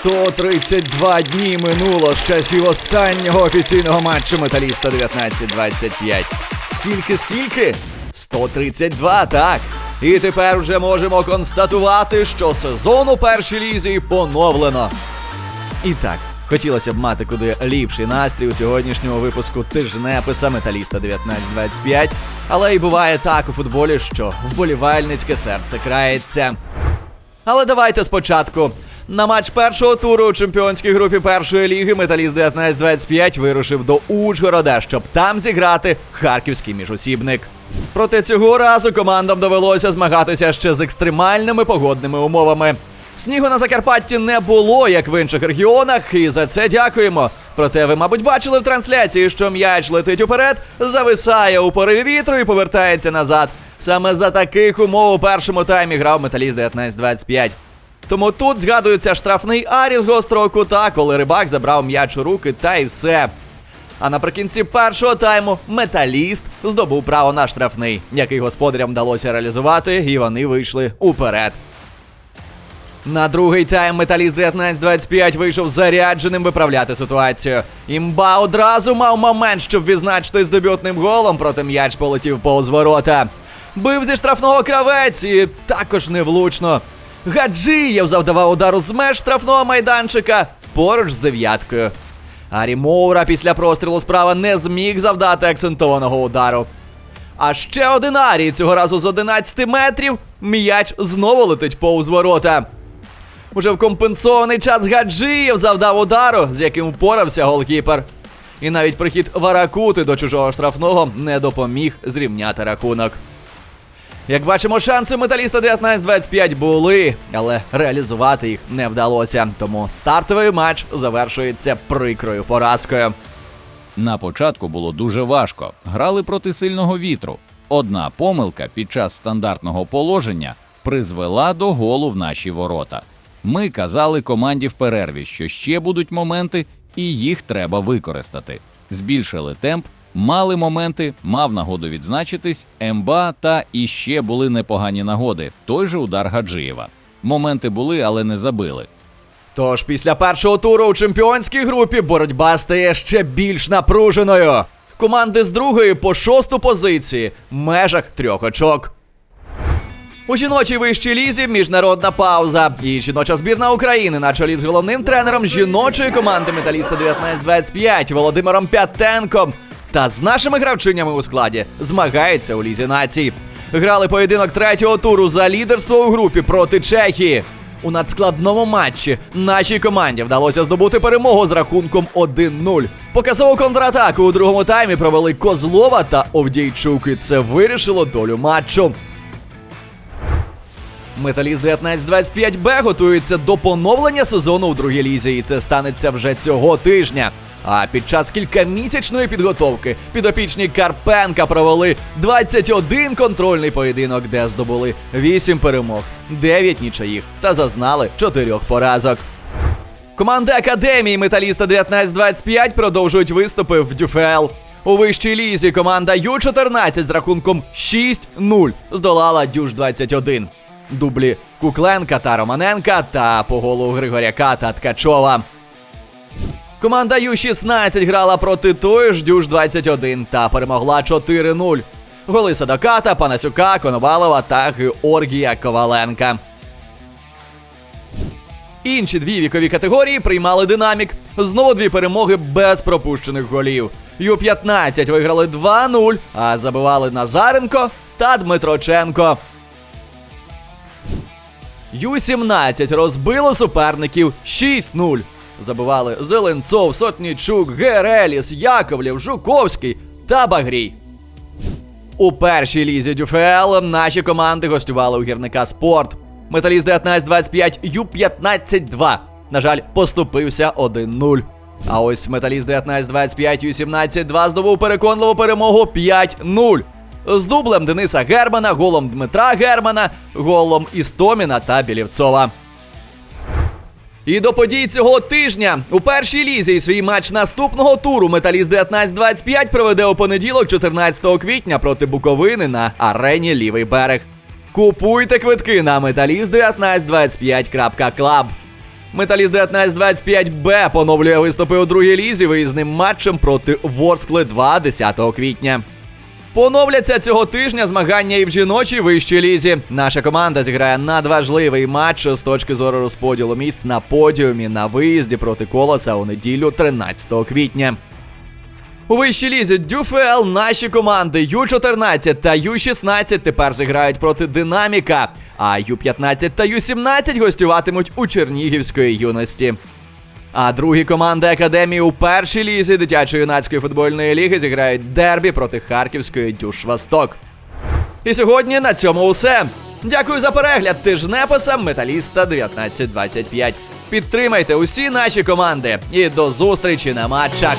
132 дні минуло з часів останнього офіційного матчу металіста 19-25. Скільки, скільки? 132, так. І тепер вже можемо констатувати, що сезон у першій лізі поновлено. І так, хотілося б мати куди ліпший настрій у сьогоднішньому випуску тижнеписа Металіста 1925. Але й буває так у футболі, що вболівальницьке серце крається. Але давайте спочатку. На матч першого туру у чемпіонській групі першої ліги Металіст 1925 вирушив до Ужгорода, щоб там зіграти харківський міжосібник. Проте цього разу командам довелося змагатися ще з екстремальними погодними умовами. Снігу на Закарпатті не було, як в інших регіонах, і за це дякуємо. Проте ви, мабуть, бачили в трансляції, що м'яч летить уперед, зависає у пориві вітру і повертається назад. Саме за таких умов у першому таймі грав металіст 19-25. Тому тут згадується штрафний арі з гострого кута, коли рибак забрав м'яч у руки, та й все. А наприкінці першого тайму металіст здобув право на штрафний, який господарям вдалося реалізувати, і вони вийшли уперед. На другий тайм металіст 19-25 вийшов зарядженим виправляти ситуацію. Імба одразу мав момент, щоб відзначити з дебютним голом, проте м'яч полетів повз ворота. Бив зі штрафного кравець і також невлучно. Гаджиєв завдавав удару з меж штрафного майданчика поруч з дев'яткою. Арі Моура після прострілу справа не зміг завдати акцентованого удару. А ще один Арій, цього разу з 11 метрів, м'яч знову летить повз ворота. Уже в компенсований час Гаджиєв завдав удару, з яким впорався голкіпер. І навіть прихід Варакути до чужого штрафного не допоміг зрівняти рахунок. Як бачимо, шанси металіста 19-25 були, але реалізувати їх не вдалося. Тому стартовий матч завершується прикрою поразкою. На початку було дуже важко. Грали проти сильного вітру. Одна помилка під час стандартного положення призвела до голу в наші ворота. Ми казали команді в перерві, що ще будуть моменти, і їх треба використати. Збільшили темп, мали моменти, мав нагоду відзначитись, Емба та іще були непогані нагоди. Той же удар Гаджиєва. Моменти були, але не забили. Тож після першого туру у чемпіонській групі боротьба стає ще більш напруженою. Команди з другої по шосту позиції в межах трьох очок. У жіночій вищій лізі міжнародна пауза. І жіноча збірна України на чолі з головним тренером жіночої команди металіста 1925 Володимиром П'ятенком та з нашими гравчинями у складі змагається у лізі націй. Грали поєдинок третього туру за лідерство у групі проти Чехії. У надскладному матчі нашій команді вдалося здобути перемогу з рахунком 1-0. Показову контратаку у другому таймі провели Козлова та Овдійчук, і це вирішило долю матчу. Металіст 1925Б готується до поновлення сезону у другій лізі, і це станеться вже цього тижня. А під час кількамісячної підготовки підопічні Карпенка провели 21 контрольний поєдинок, де здобули 8 перемог, 9 нічиїх та зазнали 4 поразок. Команди Академії Металіста 1925 продовжують виступи в ДЮФЛ. У вищій лізі команда Ю-14 з рахунком 6-0 здолала Дюш 21. Дублі Кукленка та Романенка та по голу Григоряка та Ткачова. Команда Ю-16 грала проти тої ж Дюш 21 та перемогла 4-0. Голи Садоката, Панасюка, Коновалова та Георгія Коваленка. Інші дві вікові категорії приймали динамік. Знову дві перемоги без пропущених голів. Ю-15 виграли 2-0, а забивали Назаренко та Дмитроченко. Ю-17 розбило суперників 6-0. Забивали Зеленцов, Сотнічук, Гереліс, Яковлєв, Жуковський та Багрій. У першій лізі ДЮФЛ наші команди гостювали у гірника спорт. Металіст 19-25 Ю-15-2. На жаль, поступився 1-0. А ось металіст 19-25 Ю-17-2 здобув переконливу перемогу 5-0. З дублем Дениса Германа, голом Дмитра Германа, голом Істоміна та Білівцова. І до подій цього тижня у першій лізі свій матч наступного туру Металіст 19-25 проведе у понеділок, 14 квітня проти Буковини на арені Лівий берег. Купуйте квитки на металіст 1925.club. Металіст 1925Б поновлює виступи у другій лізі виїзним матчем проти Ворскли 2 10 квітня. Поновляться цього тижня змагання і в жіночій вищій лізі. Наша команда зіграє надважливий матч з точки зору розподілу місць на подіумі на виїзді проти колоса у неділю 13 квітня. У вищій лізі Дюфел наші команди Ю-14 та Ю-16 тепер зіграють проти Динаміка, а Ю-15 та Ю-17 гостюватимуть у Чернігівської юності. А другі команди академії у першій лізі дитячо-юнацької футбольної ліги зіграють дербі проти Харківської Дюшвасток. І сьогодні на цьому усе. Дякую за перегляд тижнеписа Металіста 1925. Підтримайте усі наші команди і до зустрічі на матчах.